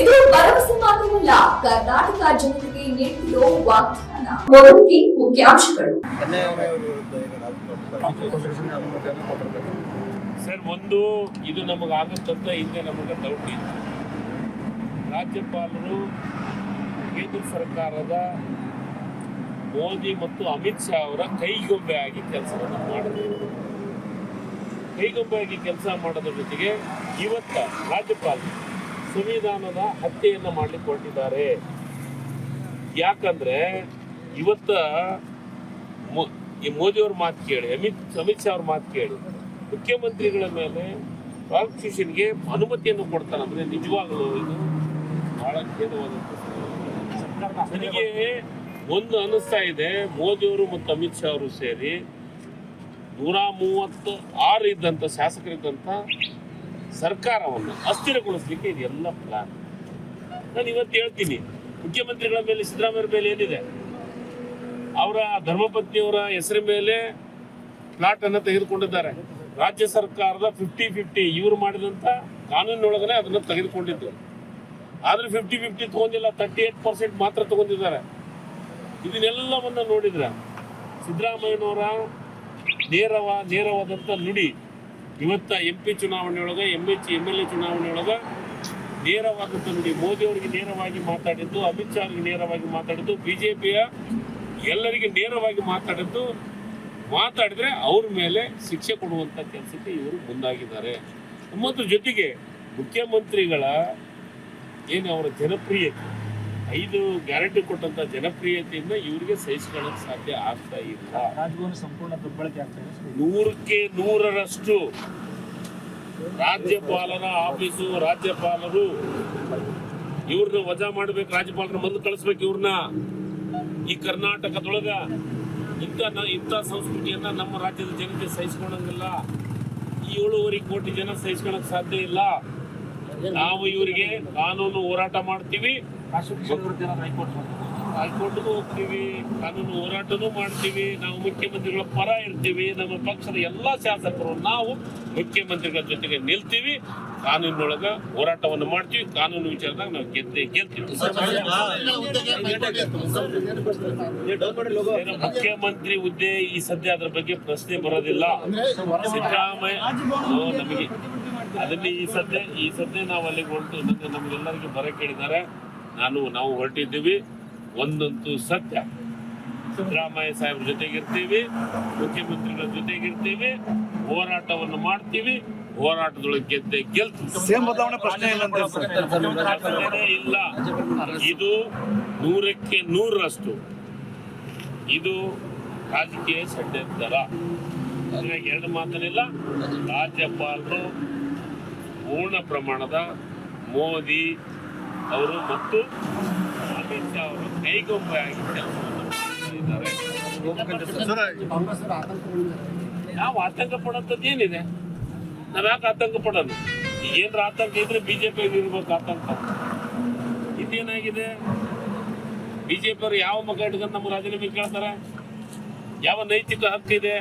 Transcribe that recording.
ಇದು ಭರವಸೆ ಮಾತ್ರವಲ್ಲ, ಕರ್ನಾಟಕ ಜನತೆಗೆ ನೀಡಿರೋ ವಾಗ್ದಾನ. ಮೊದಲಿಗೆ ಮುಖ್ಯಾಂಶಗಳು. ಸರ್, ಒಂದು, ಇದು ನಮಗಾಗುತ್ತಂತ ಹಿಂದೆ ನಮಗೆ ಡೌಟ್ ಇತ್ತು. ರಾಜ್ಯಪಾಲರು, ಕೇಂದ್ರ ಸರ್ಕಾರದ ಮೋದಿ ಮತ್ತು ಅಮಿತ್ ಶಾ ಅವರ ಕೈಗೊಂಬೆ ಆಗಿ ಕೆಲಸವನ್ನು ಮಾಡಿದರು. ಕೈಗೊಂಬೆ ಆಗಿ ಕೆಲಸ ಮಾಡೋದ್ರ ಜೊತೆಗೆ ಇವತ್ತ ರಾಜ್ಯಪಾಲರು ಸಂವಿಧಾನದ ಹತ್ಯೆಯನ್ನು ಮಾಡ್ಲಿಕ್ಕೆ ಹೊರಟಿದ್ದಾರೆ ಯಾಕಂದ್ರೆ ಇವತ್ತ ಈ ಮೋದಿ ಮೋದಿಯವ್ರ ಮಾತು ಕೇಳಿ, ಅಮಿತ್ ಅಮಿತ್ ಶಾ ಅವ್ರ ಮಾತು ಕೇಳಿ, ಮುಖ್ಯಮಂತ್ರಿಗಳ ಮೇಲೆ ಪ್ರಾಸಿಕ್ಯೂಷನ್ಗೆ ಅನುಮತಿಯನ್ನು ಕೊಡ್ತಾರೆ ಅಂದ್ರೆ ನಿಜವಾಗಲೂ ಇದು ಬಹಳ ಖೇದವಾದಂತ. ನನಗೆ ಒಂದು ಅನಿಸ್ತಾ ಇದೆ ಮೋದಿಯವರು ಮತ್ತು ಅಮಿತ್ ಶಾ ಅವರು ಸೇರಿ ನೂರ ಮೂವತ್ತು ಆರು ಇದ್ದಂಥ ಶಾಸಕರಿದ್ದಂಥ ಸರ್ಕಾರವನ್ನು ಅಸ್ಥಿರಗೊಳಿಸ್ಲಿಕ್ಕೆ ಇದೆಲ್ಲ ಪ್ಲಾನ್ ನಾನು ಇವತ್ತು ಹೇಳ್ತೀನಿ, ಮುಖ್ಯಮಂತ್ರಿಗಳ ಮೇಲೆ ಸಿದ್ದರಾಮಯ್ಯ ಮೇಲೆ ಏನಿದೆ? ಅವರ ಧರ್ಮಪತ್ನಿಯವರ ಹೆಸರ ಮೇಲೆ ಪ್ಲಾಟ್ ಅನ್ನು ತೆಗೆದುಕೊಂಡಿದ್ದಾರೆ. ರಾಜ್ಯ ಸರ್ಕಾರದ ಫಿಫ್ಟಿ ಫಿಫ್ಟಿ ಇವರು ಮಾಡಿದಂತ ಕಾನೂನಿನೊಳಗನೆ ಅದನ್ನು ತೆಗೆದುಕೊಂಡಿದ್ದು. ಆದ್ರೆ ಫಿಫ್ಟಿ ಫಿಫ್ಟಿ ತಗೊಂಡಿಲ್ಲ ತರ್ಟಿ ಏಟ್ ಪರ್ಸೆಂಟ್ ಮಾತ್ರ ತಗೊಂಡಿದ್ದಾರೆ. ಇದನ್ನೆಲ್ಲವನ್ನ ನೋಡಿದ್ರೆ ಸಿದ್ದರಾಮಯ್ಯನವರ ನೇರವ ನೇರವಾದಂಥ ನುಡಿ ಇವತ್ತ M P ಚುನಾವಣೆಯೊಳಗೆ M H M L A ಚುನಾವಣೆಯೊಳಗೆ ನೇರವಾದಂಥ ನೋಡಿ, ಮೋದಿ ಅವರಿಗೆ ನೇರವಾಗಿ ಮಾತಾಡಿದ್ದು, ಅಮಿತ್ ಶಾ ಅವರಿಗೆ ನೇರವಾಗಿ ಮಾತಾಡಿದ್ದು, ಬಿಜೆಪಿಯ ಎಲ್ಲರಿಗೆ ನೇರವಾಗಿ ಮಾತಾಡಿದ್ದು, ಮಾತಾಡಿದ್ರೆ ಅವ್ರ ಮೇಲೆ ಶಿಕ್ಷೆ ಕೊಡುವಂತ ಕೆಲಸಕ್ಕೆ ಇವರು ಮುಂದಾಗಿದ್ದಾರೆ. ಮತ್ತು ಜೊತೆಗೆ ಮುಖ್ಯಮಂತ್ರಿಗಳ ಏನು ಅವರ ಜನಪ್ರಿಯತೆ ಐದು ಗ್ಯಾರಂಟಿ ಕೊಟ್ಟಂತ ಜನಪ್ರಿಯತೆಯಿಂದ ಇವರಿಗೆ ಸಹಿಸ್ಕೊಳ್ಳೋಕೆ ಸಾಧ್ಯ ಆಗ್ತಾ ಇಲ್ಲ. ರಾಜಭವನ ಸಂಪೂರ್ಣ ದುರ್ಬಳಕೆ ಆಗ್ತಾ ಇದೆ ನೂರಕ್ಕೆ ನೂರರಷ್ಟು ರಾಜ್ಯಪಾಲರ ಆಫೀಸು ರಾಜ್ಯಪಾಲರು ಇವ್ರನ್ನ ವಜಾ ಮಾಡ್ಬೇಕು ರಾಜ್ಯಪಾಲರ ಮೊದಲು ಕಳಿಸ್ಬೇಕು ಇವ್ರನ್ನ. ಈ ಕರ್ನಾಟಕದೊಳಗ ಇಂಥ ನ- ಇಂಥ ಸಂಸ್ಕೃತಿಯನ್ನ ನಮ್ಮ ರಾಜ್ಯದ ಜನತೆ ಸಹಿಸ್ಕೊಳಂಗಿಲ್ಲ ಈ ಏಳೂವರೆ ಕೋಟಿ ಜನ ಸಹಿಸ್ಕೊಳಕ್ ಸಾಧ್ಯ ಇಲ್ಲ. ನಾವು ಇವರಿಗೆ ಕಾನೂನು ಹೋರಾಟ ಮಾಡ್ತೀವಿ. ಹೈಕೋರ್ಟ್ಗೂ ಹೋಗ್ತೀವಿ ಕಾನೂನು ಹೋರಾಟನೂ ಮಾಡ್ತೀವಿ ನಾವು ಮುಖ್ಯಮಂತ್ರಿಗಳ ಪರ ಇರ್ತೀವಿ ನಮ್ಮ ಪಕ್ಷದ ಎಲ್ಲಾ ಶಾಸಕರು ನಾವು ಮುಖ್ಯಮಂತ್ರಿಗಳ ಜೊತೆಗೆ ನಿಲ್ತೀವಿ ಕಾನೂನಿನೊಳಗ ಹೋರಾಟವನ್ನು ಮಾಡ್ತೀವಿ ಕಾನೂನು ವಿಚಾರದಾಗ ನಾವು ಗೆದ್ದೆ ಗೆಲ್ತೀವಿ ಏನು ಮುಖ್ಯಮಂತ್ರಿ ಹುದ್ದೆ ಈ ಸದ್ಯ ಅದ್ರ ಬಗ್ಗೆ ಪ್ರಶ್ನೆ ಬರೋದಿಲ್ಲ ಸಿದ್ದರಾಮಯ್ಯ ಓ, ನಮಗೆ ಅದನ್ನ ಈ ಸದ್ಯ ಈ ಸದ್ಯ ನಾವು ಅಲ್ಲಿಗೆ ಹೊರಟು ನಮಗೆಲ್ಲರಿಗೂ ಬರ ಕೇಳಿದ್ದಾರೆ ನಾನು ನಾವು ಹೊರಟಿದ್ದೀವಿ. ಒಂದಂತೂ ಸತ್ಯ. ಸಿದ್ದರಾಮಯ್ಯ ಸಾಹೇಬ್ರ ಜೊತೆಗಿರ್ತೀವಿ ಮುಖ್ಯಮಂತ್ರಿಗಳ ಜೊತೆಗಿರ್ತೀವಿ ಹೋರಾಟವನ್ನು ಮಾಡ್ತೀವಿ ಹೋರಾಟದೊಳಗೆ ಗೆದ್ದೆ ಪ್ರಶ್ನೆ ಇಲ್ಲ ಇದು ನೂರಕ್ಕೆ ನೂರರಷ್ಟು. ಇದು ರಾಜಕೀಯ ಷಡ್ಯಂತರ. ಹಾಗಾಗಿ ಎರಡು ಮಾತನಿಲ್ಲ. ರಾಜ್ಯಪಾಲರು ಪೂರ್ಣ ಪ್ರಮಾಣದ ಮೋದಿ ಅವರು ಮತ್ತು ಅಮಿತ್ ಶಾ ಅವರು ಕೈಗೊಂಬೆಯಾಗಿ ನಾವು ಆತಂಕ ಪಡೋಂಥದ್ದು ಏನಿದೆ? ನಾವು ಯಾಕೆ ಆತಂಕ ಪಡೋದು? ಏನ್ರ ಆತಂಕ ಇದ್ರೆ ಬಿಜೆಪಿ ಇರ್ಬೇಕು ಆತಂಕ. ಇದೇನಾಗಿದೆ ಬಿಜೆಪಿ ಅವರು ಯಾವ ಮಗ ಇಟ್ಕೊಂಡು ನಮ್ಗೆ ರಾಜೀನಾಮೆ ಕೇಳ್ತಾರೆ? ಯಾವ ನೈತಿಕ ಹಕ್ಕಿದೆ